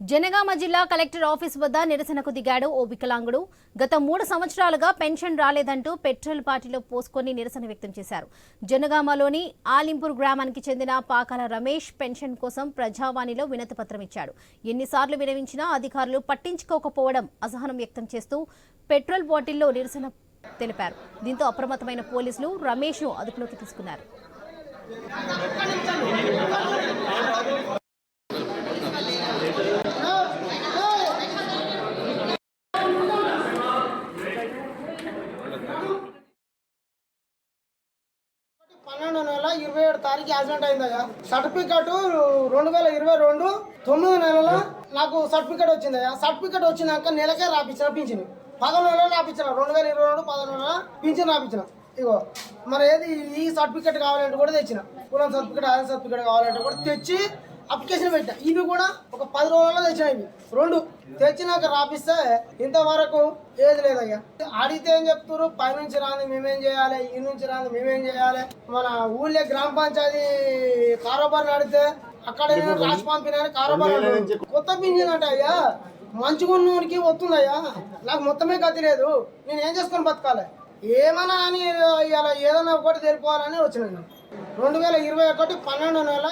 జనగామ జిల్లా collector office వద్ద నిరసనకు దిగాడు ఓ వికలాంగుడు. గత మూడు సంవత్సరాలుగా పెన్షన్ రాలేదంటూ పెట్రోల్ పార్టీలో పోసుకొని నిరసన వ్యక్తం చేశారు. జనగామలోని ఆలింపూర్ గ్రామానికి చెందిన పాకాల రమేష్ పెన్షన్ కోసం ప్రజావాణిలో వినతి పత్రం ఇచ్చాడు. ఎన్నిసార్లు వినవించినా అధికారులు పట్టించుకోకపోవడం అసహనం వ్యక్తం చేస్తూ పెట్రోల్ బాటిల్లో నిరసన తెలిపారు. దీంతో అప్రమత్తమైన పోలీసులు రమేష్ను అదుపులోకి తీసుకున్నారు. పన్నెండు నెల ఇరవై ఏడు తారీఖు యాక్సిడెంట్ అయిందయ్యా. సర్టిఫికెట్ రెండు వేల ఇరవై రెండు తొమ్మిది నెలల నాకు సర్టిఫికెట్ వచ్చిందయ్యా. సర్టిఫికెట్ వచ్చినాక నెలకే రాపించిన పింఛన్. పదకొండు నెలలు రాపించిన రెండు వేల ఇరవై రెండు పదకొండు నెలల పింఛన్ రాపించిన ఇగో మరి ఏది ఈ సర్టిఫికెట్ కావాలంటే కూడా తెచ్చిన. కులం సర్టిఫికెట్ ఆధార్ సర్టిఫికెట్ కావాలంటే కూడా తెచ్చి అప్లికేషన్ పెట్టా. ఇవి కూడా ఒక పది రోజుల్లో తెచ్చిన ఇవి. రెండు తెచ్చినాక రాపిస్తే ఇంతవరకు ఏది లేదయ్యా. అడిగితే ఏం చెప్తారు పైనుంచి రాని మేమేం చేయాలి? ఈ నుంచి రాని మేమేం చేయాలి? మన ఊళ్ళో గ్రామ పంచాయతీ కారోబార్ నడితే అక్కడ రాసి పంపిన కారోబార్. కొత్త పింఛన్ అంటే అయ్యా. మంచిగున్నోడికి వస్తుందయ్యా. నాకు మొత్తమే గతి లేదు. నేను ఏం చేసుకొని బతకాలి? ఏమన్నా అని ఇలా ఏదైనా ఒకటి తెలిపోవాలని వచ్చిన నేను. రెండు వేల ఇరవై ఒకటి పన్నెండు నెల